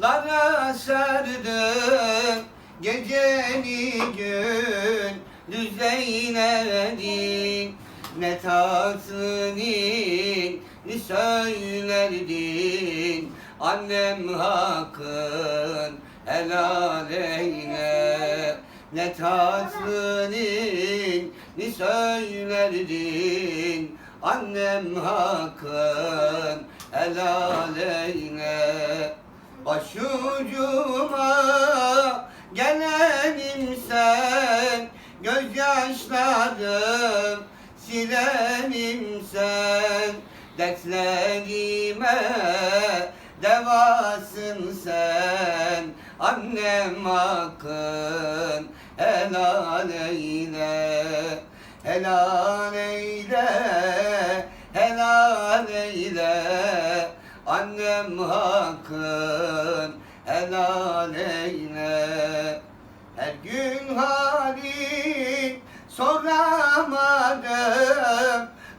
Lara sardım geceni gün düzeyledin Ne tatlını söylerdin Annem hakkın helal eyle Ne tatlını söylerdin Annem hakkın helal eyle Başucuma gelenim sen Gözyaşlarım silenim sen Dertlerime devasın sen Annem hakkın helal eyle Helal eyle, Annem hakkın helal eyle. Her gün halin soramadım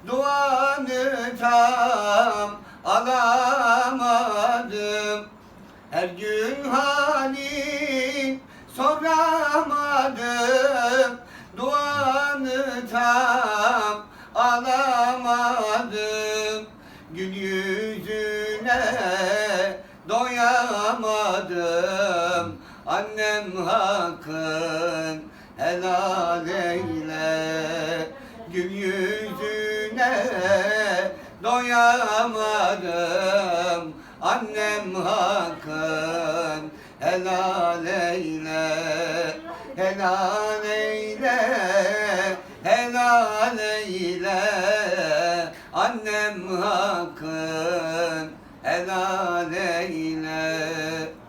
Duanı tam alamadım. Her gün halin soramadım Duanı tam alamadım. Gül yüzüne doyamadım. Annem hakkın helal eyle. Gül yüzüne doyamadım. Annem hakkın helal eyle. Helal eyle Helal eyle. Annem hakkın helal eyle.